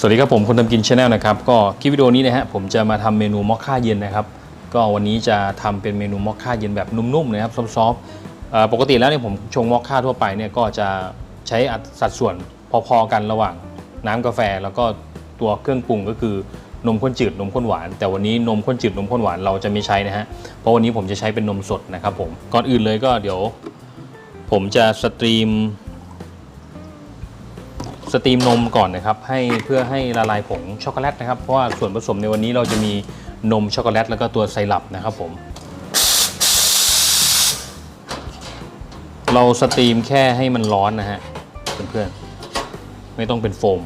สวัสดีครับผมคนทำกินชาแนลนะครับก็คลิปวิดีโอนี้นะฮะผมจะมาทำเมนูมอคค่าเย็นนะครับ ก็วันนี้จะทำเป็นเมนูมอคค่าเย็นแบบนุ่มๆนะครับซอฟต์ๆปกติแล้วเนี่ยผมชงมอคค่าทั่วไปเนี่ยก็จะใช้อัตสัดส่วนพอๆกันระหว่างน้ำกาแฟ แล้วก็ตัวเครื่องปรุงก็คือนมข้นจืดนมข้นหวาน แต่วันนี้นมข้นจืดนมข้นหวานเราจะไม่ใช้นะฮะเพราะวันนี้ผมจะใช้เป็นนมสดนะครับผมก่อนอื่นเลยก็เดี๋ยว ผมจะสตรีม สตรีมนมก่อนนะครับให้เพื่อให้ละลายผงช็อกโกแลตนะครับเพราะว่าส่วนผสมในวันนี้เราจะมีนมช็อกโกแลตแล้วก็ตัวไซรัปนะครับผม เราสตรีมแค่ให้มันร้อนนะฮะเพื่อนๆไม่ต้องเป็นโฟม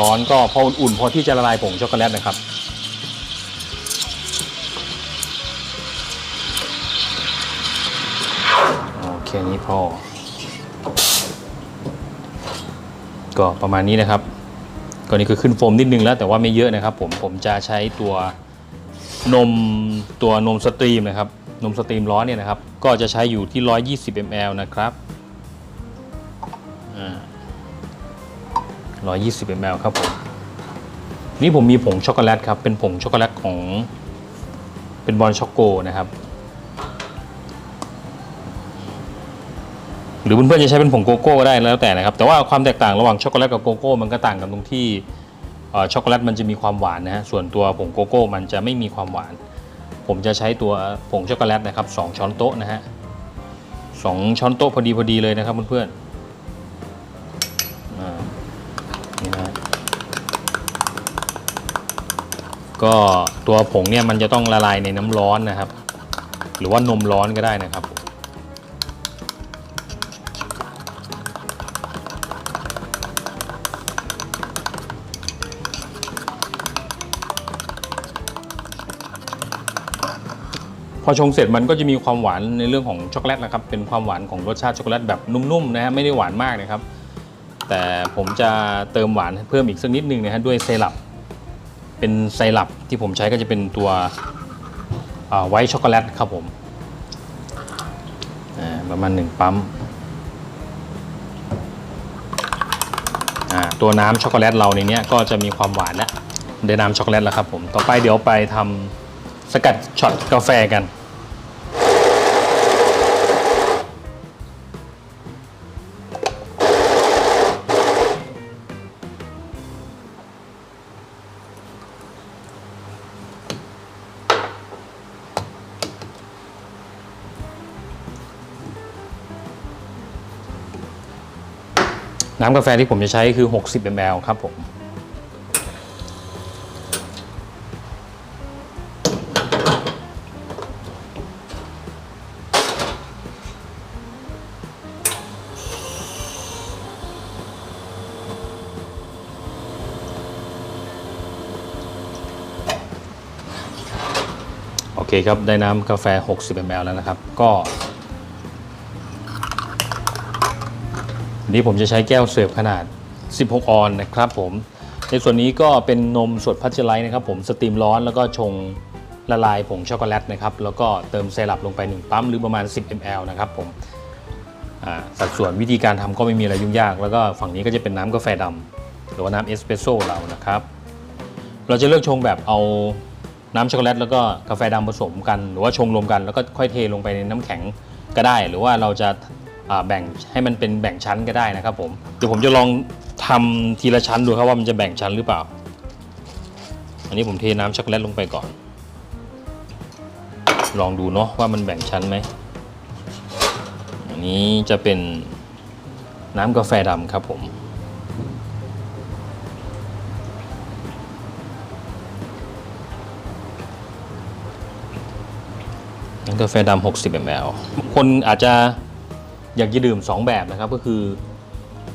ร้อนก็พออุ่นๆพอที่จะละลายผงช็อกโกแลตนะครับโอเคนี้พอ ก็ประมาณนี้นะครับก็นี่คือขึ้นโฟมนิดนึงแล้วแต่ว่าไม่เยอะนะครับ ผมผมจะใช้ตัวนมตัวนมสตรีมนะครับนมสตรีมร้อนเนี่ยนะครับ ก็จะใช้อยู่ที่ 120 ml นะครับ120 ml ครับผมนี่ผมมีผงช็อกโกแลตครับ เป็นผงช็อกโกแลตของเป็นบอลช็อกโกนะครับ หรือเพื่อนๆจะใช้เป็นผงโกโก้ก็ได้แล้วแต่นะครับ แต่ว่าความแตกต่างระหว่างช็อกโกแลตกับโกโก้มันก็ต่างกันตรงที่ช็อกโกแลตมันจะมีความหวานนะฮะส่วนตัวผงโกโก้มันจะไม่มีความหวาน ผมจะใช้ตัวผงช็อกโกแลตนะครับสองช้อนโต๊ะนะฮะสองช้อนโต๊ะพอดีพอดีเลยนะครับเพื่อนๆนี่นะฮะก็ตัวผงเนี่ยมันจะต้องละลายในน้ำร้อนนะครับ หรือว่านมร้อนก็ได้นะครับ พอชงเสร็จมันก็จะมีความหวานในเรื่องของช็อกโกแลตนะครับ เป็นความหวานของรสชาติช็อกโกแลตแบบนุ่มๆนะฮะไม่ได้หวานมากนะครับ แต่ผมจะเติมหวานเพิ่มอีกสักนิดนึงนะฮะด้วยไซรัปเป็นไซรัปที่ผมใช้ก็จะเป็นตัวไวท์ช็อกโกแลตครับผมประมาณหนึ่งปั๊มตัวน้ำช็อกโกแลตเราในนี้ก็จะมีความหวานแล้วได้น้ำช็อกโกแลตแล้วครับผมต่อไปเดี๋ยวไปทำ สกัดช็อตกาแฟกัน น้ำกาแฟที่ผมจะใช้คือ 60 ml ครับผม โอเคครับ ได้น้ำกาแฟ 60 ml แล้วนะครับ ก็วันนี้ผมจะใช้แก้วเสิร์ฟขนาด 16 ออนนะครับผม ในส่วนนี้ก็เป็นนมสดพัชไลท์นะครับผม สตรีมร้อนแล้วก็ชงละลายผงช็อกโกแลตนะครับ แล้วก็เติมไซรัปลงไป 1 ปั๊มหรือประมาณ 10 ml นะครับผมสัดส่วนวิธีการทำก็ไม่มีอะไรยุ่งยาก แล้วก็ฝั่งนี้ก็จะเป็นน้ำกาแฟดำหรือว่าน้ำเอสเปรสโซ่เรานะครับ เราจะเลือกชงแบบเอา น้ำช็อกโกแลตแล้วก็กาแฟดำผสมกัน หรือว่าชงรวมกันแล้วก็ค่อยเทลงไปในน้ำแข็งก็ได้ หรือว่าเราจะาแบ่งให้มันเป็นแบ่งชั้นก็ได้นะครับผมเดี๋ยวผมจะลองทำทีละชั้นดูครับว่ามันจะแบ่งชั้นหรือเปล่า อันนี้ผมเทน้ำช็อกโกแลตลงไปก่อน ลองดูเนาะว่ามันแบ่งชั้นไหมอันนี้จะเป็นน้ำกาแฟดำครับผม กาแฟดำ60 ml คนอาจจะอยากจะดื่ม 2 แบบนะครับ ก็คือ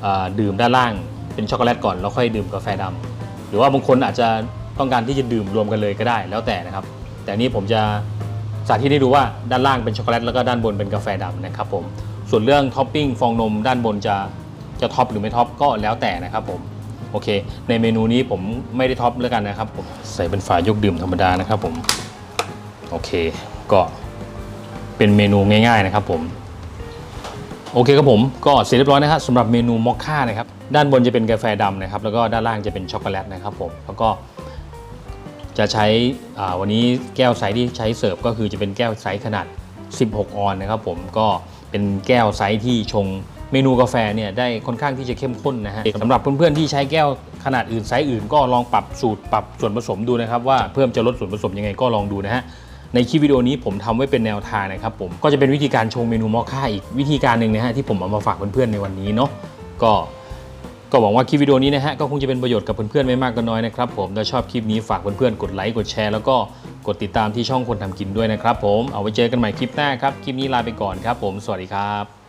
อดื่มด้านล่างเป็นช็อกโกแลตก่อนแล้วค่อยดื่มกาแฟดำหรือว่าบางคนอาจจะต้องการที่จะดื่มรวมกันเลยก็ได้แล้วแต่นะครับ แต่อันนี้ผมจะสาธิตให้ดูว่าด้านล่างเป็นช็อกโกแลตแล้วก็ด้านบนเป็นกาแฟดำนะครับผมส่วนเรื่องท็อปปิ้งฟองนมด้านบนจะจะท็อปหรือไม่ท็อปก็แล้วแต่นะครับผมโอเค ในเมนูนี้ผมไม่ได้ท็อปแล้วกันนะครับผมใส่เป็นฝายกดื่มธรรมดานะครับผมโอเคก็ เป็นเมนูง่ายๆนะครับผมโอเคครับผมก็เสร็จเรียบร้อยนะครับสำหรับเมนูมอคค่านะครับด้านบนจะเป็นกาแฟดำนะครับแล้วก็ด้านล่างจะเป็นช็อกโกแลตนะครับผมแล้วก็จะใช้วันนี้แก้วไซส์ที่ใช้เสิร์ฟก็คือจะเป็นแก้วไซส์ขนาด 16 ออนนะครับผมก็เป็นแก้วไซส์ที่ชงเมนูกาแฟเนี่ยได้ค่อนข้างที่จะเข้มข้นนะฮะสำหรับเพื่อนๆที่ใช้แก้วขนาดอื่นไซส์อื่น ก็ลองปรับสูตรปรับส่วนผสมดูนะครับว่าเพิ่มจะลดส่วนผสมยังไงก็ลองดูนะฮะ ในคลิปวิดีโอนี้ผมทำไว้เป็นแนวทางนะครับผมก็จะเป็นวิธีการชงเมนูมอคค่าอีกวิธีการหนึ่งนะฮะที่ผมเอามาฝากเพื่อนๆในวันนี้เนาะก็ก็หวังว่าคลิปวิดีโอนี้นะฮะก็คงจะเป็นประโยชน์กับเพื่อนๆไม่มากก็น้อยนะครับผมถ้าชอบคลิปนี้ฝากเพื่อนๆกดไลค์กดแชร์แล้วก็กดติดตามที่ช่องคนทำกินด้วยนะครับผมเอาไว้เจอกันใหม่คลิปหน้าครับคลิปนี้ลาไปก่อนครับผมสวัสดีครับ